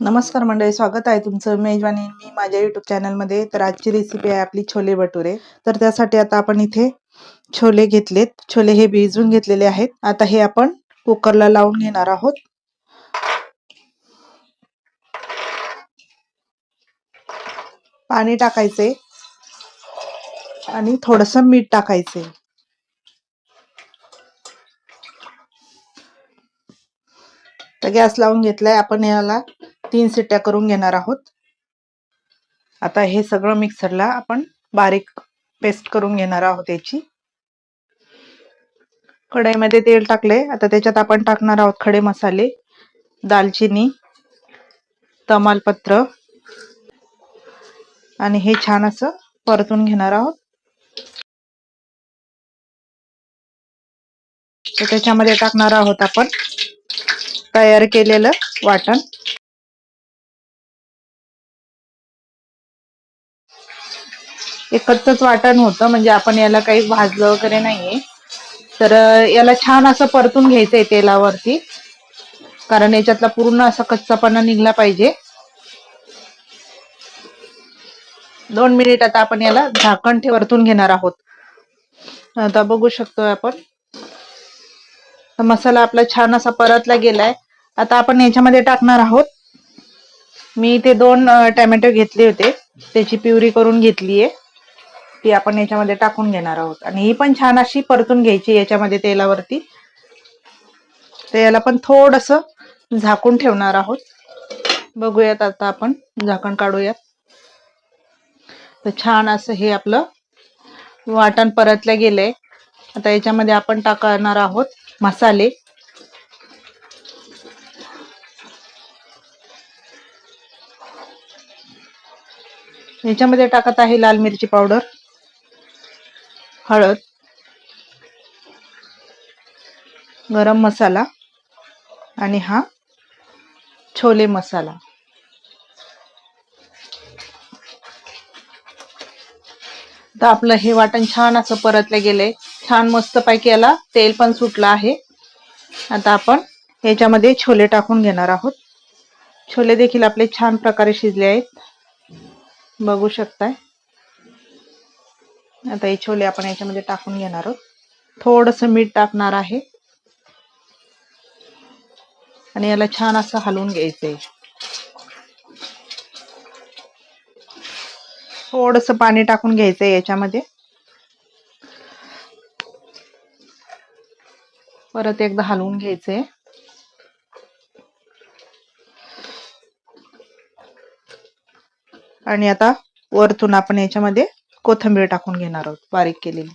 नमस्कार मंडळी स्वागत आहे तुमचं मेजवानी मी माझ्या युट्यूब चॅनलमध्ये तर आजची रेसिपी आहे आपली छोले भटुरे. तर त्यासाठी आता आपण इथे छोले घेतलेत. छोले हे भिजून घेतलेले आहेत. आता हे आपण कुकरला लावून घेणार आहोत. पाणी टाकायचे आणि थोडस मीठ टाकायचे. तर गॅस लावून घेतलाय. आपण याला तीन सिट्ट्या करून घेणार आहोत. आता हे सगळं मिक्सरला आपण बारीक पेस्ट करून घेणार आहोत याची. कढईमध्ये तेल टाकले आता त्याच्यात आपण टाकणार आहोत खडे मसाले दालचिनी तमालपत्र आणि हे छान असं परतून घेणार आहोत. तर त्याच्यामध्ये टाकणार आहोत आपण तयार केलेलं वाटण. एकच वाटण होतं म्हणजे आपण याला काही भाजलं वगैरे नाहीये. तर याला छान असं परतून घ्यायचंय तेलावरती. कारण याच्यातला पूर्ण असा कच्चापणा निघला पाहिजे. दोन मिनिट आता आपण याला झाकण ठेव घेणार आहोत. आता बघू शकतोय आपण. मसाला आपला छान असा परतला गेलाय. आता आपण याच्यामध्ये टाकणार आहोत. मी इथे दोन टॅमॅटो घेतले होते. त्याची प्युरी करून घेतलीये. ती आपण याच्यामध्ये टाकून घेणार आहोत. आणि ही पण छान अशी परतून घ्यायची याच्यामध्ये तेलावरती. तर याला पण थोडस झाकून ठेवणार आहोत. बघूयात आता आपण झाकण काढूयात. तर छान असं हे आपलं वाटण परतलं गेलंय. आता याच्यामध्ये आपण टाकणार आहोत मसाले. याच्यामध्ये टाकत आहे लाल मिरची पावडर. हळद गरम मसाला आणि हा छोले मसाला. तर आपलं हे वाटण छान असं परतलं गेलंय छान मस्त पैकी याला तेल पण सुटलं आहे. आता आपण याच्यामध्ये छोले टाकून घेणार आहोत. छोले देखील आपले छान प्रकारे शिजले आहेत. बघू शकताय. आता हे छोले आपण याच्यामध्ये टाकून घेणार आहोत. थोडस मीठ टाकणार आहे. आणि याला छान असं हलवून घ्यायचंय. थोडस पाणी टाकून घ्यायचंय याच्यामध्ये. परत एकदा हलवून घ्यायचंय. आणि आता वरतून आपण याच्यामध्ये कोथंबीर टाकून घेणार आहोत बारीक केलेली.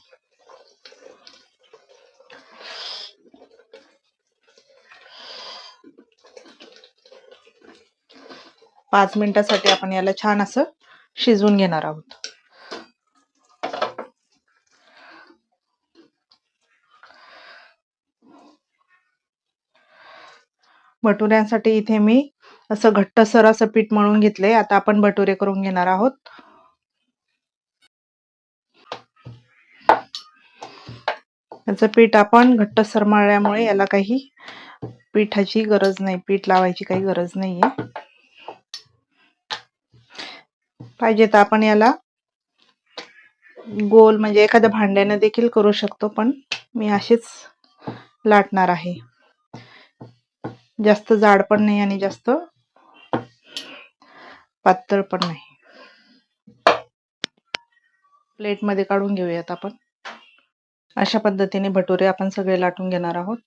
पाच मिनिटासाठी आपण याला छान असं शिजवून घेणार आहोत. भटुऱ्यांसाठी इथे मी असं घट्टसर असं पीठ मळून घेतलंय. आता आपण भटुरे करून घेणार आहोत. याचं पीठ आपण घट्ट सरमाळल्यामुळे याला काही पिठाची गरज नाही. पीठ लावायची काही गरज नाहीये. पाहिजे तर आपण याला गोल म्हणजे एखाद्या भांड्याने देखील करू शकतो पण मी असेच लाटणार आहे. जास्त जाड पण नाही आणि जास्त पातळ पण नाही. प्लेटमध्ये काढून घेऊयात आपण. अशा पद्धतीने भटुरे आपण सगळे लाटून घेणार आहोत.